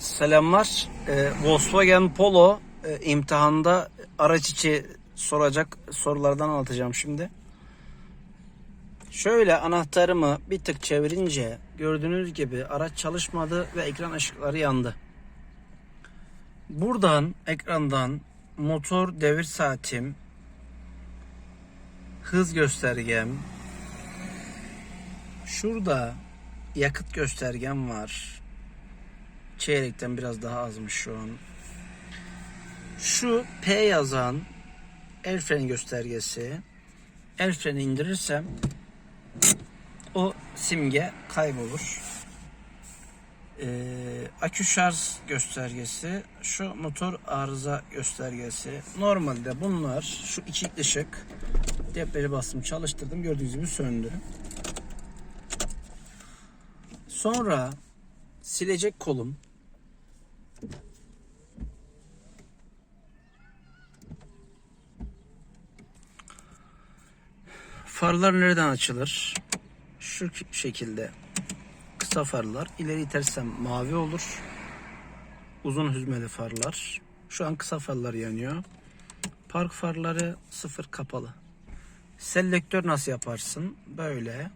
Selamlar. Ee, Volkswagen Polo e, imtihanda araç içi soracak sorulardan anlatacağım şimdi. Şöyle anahtarımı bir tık çevirince gördüğünüz gibi araç çalışmadı ve ekran ışıkları yandı. Buradan ekrandan motor devir saatim, hız göstergem, şurada yakıt göstergem var. Çeyrekten biraz daha azmış şu an. Şu P yazan el freni göstergesi. El freni indirirsem o simge kaybolur. Ee, akü şarj göstergesi, şu motor arıza göstergesi. Normalde bunlar şu iki ışık depreşe bastım çalıştırdım gördüğünüz gibi söndü. Sonra silecek kolum Farlar nereden açılır? Şu şekilde kısa farlar. İleri itersem mavi olur. Uzun hüzmeli farlar. Şu an kısa farlar yanıyor. Park farları sıfır kapalı. Selektör nasıl yaparsın? Böyle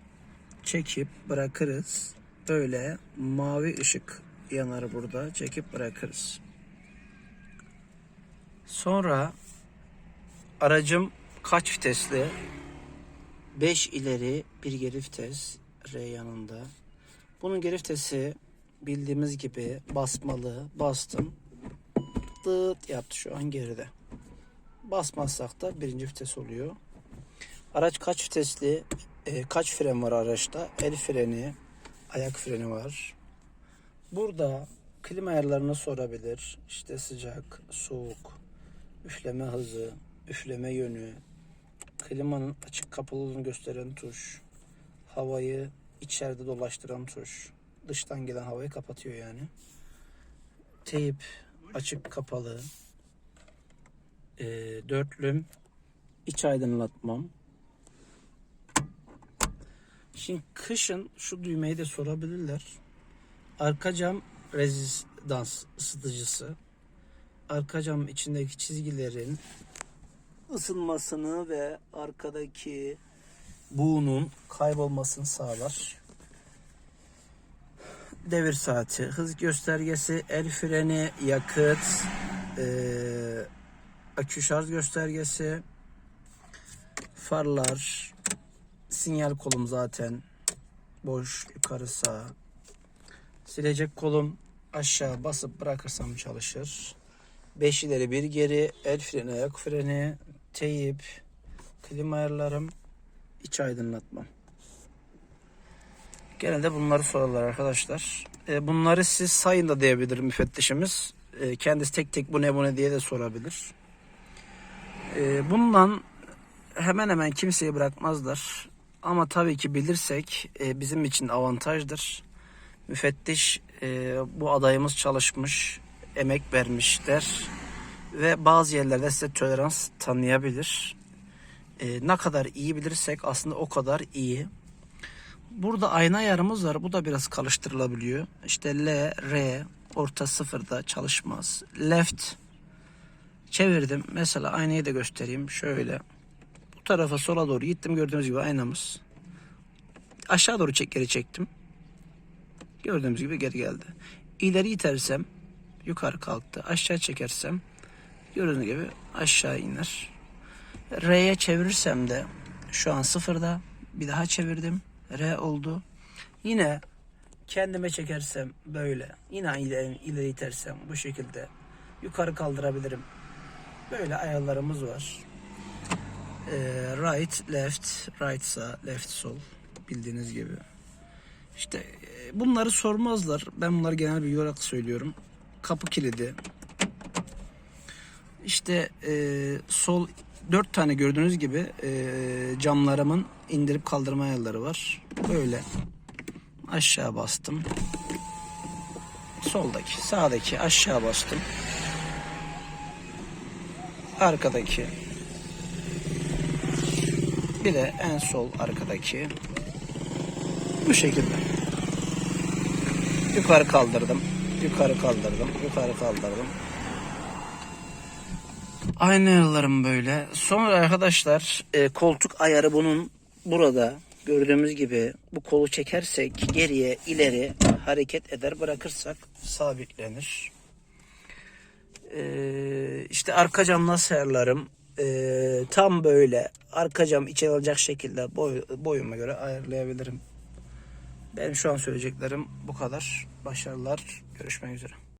çekip bırakırız. Böyle mavi ışık yanar burada. Çekip bırakırız. Sonra aracım kaç vitesli? 5 ileri bir geri vites R yanında. Bunun geri vitesi bildiğimiz gibi basmalı. Bastım. Dıt yaptı şu an geride. Basmazsak da birinci vites oluyor. Araç kaç vitesli? e, kaç fren var araçta? El freni, ayak freni var. Burada klima ayarlarını sorabilir. İşte sıcak, soğuk, üfleme hızı, üfleme yönü, klimanın açık kapalılığını gösteren tuş, havayı içeride dolaştıran tuş, dıştan gelen havayı kapatıyor yani. Teyip açık kapalı, e, dörtlüm, iç aydınlatmam. Şimdi kışın şu düğmeyi de sorabilirler. Arka cam rezistans ısıtıcısı. Arka cam içindeki çizgilerin ısınmasını ve arkadaki buğunun kaybolmasını sağlar. Devir saati, hız göstergesi, el freni, yakıt, eee akü şarj göstergesi, farlar, sinyal kolum zaten boş yukarı sağ. Silecek kolum aşağı basıp bırakırsam çalışır. 5 ileri bir geri, el freni, ayak freni, teyip, klima ayarlarım, iç aydınlatmam. Genelde bunları sorarlar arkadaşlar. E, bunları siz sayın da diyebilir müfettişimiz. E, kendisi tek tek bu ne bu ne diye de sorabilir. E, bundan hemen hemen kimseyi bırakmazlar. Ama tabii ki bilirsek bizim için avantajdır. Müfettiş e, bu adayımız çalışmış, emek vermiş der ve bazı yerlerde size tolerans tanıyabilir. E, ne kadar iyi bilirsek aslında o kadar iyi. Burada ayna ayarımız var. Bu da biraz karıştırılabiliyor. İşte L, R, orta sıfırda çalışmaz. Left çevirdim. Mesela aynayı da göstereyim. Şöyle. Bu tarafa sola doğru gittim. Gördüğünüz gibi aynamız. Aşağı doğru çek geri çektim. Gördüğünüz gibi geri geldi. İleri itersem yukarı kalktı. Aşağı çekersem gördüğünüz gibi aşağı iner. R'ye çevirirsem de şu an sıfırda. Bir daha çevirdim. R oldu. Yine kendime çekersem böyle. Yine ileri, ileri itersem bu şekilde yukarı kaldırabilirim. Böyle ayarlarımız var. Ee, right, left, right sağ, left sol bildiğiniz gibi. İşte e, bunları sormazlar. Ben bunları genel bir olarak söylüyorum. Kapı kilidi. İşte e, sol dört tane gördüğünüz gibi e, camlarımın indirip kaldırma ayarları var. Böyle aşağı bastım. Soldaki, sağdaki aşağı bastım. Arkadaki. Bir de en sol arkadaki. Bu şekilde. Yukarı kaldırdım. yukarı kaldırdım, yukarı kaldırdım. Aynalarım böyle. Sonra arkadaşlar e, koltuk ayarı bunun burada gördüğümüz gibi bu kolu çekersek geriye ileri hareket eder bırakırsak sabitlenir. E, işte arka cam nasıl ayarlarım? E, tam böyle arka cam içe alacak şekilde boy, boyuma göre ayarlayabilirim. Benim şu an söyleyeceklerim bu kadar. Başarılar. Görüşmek üzere.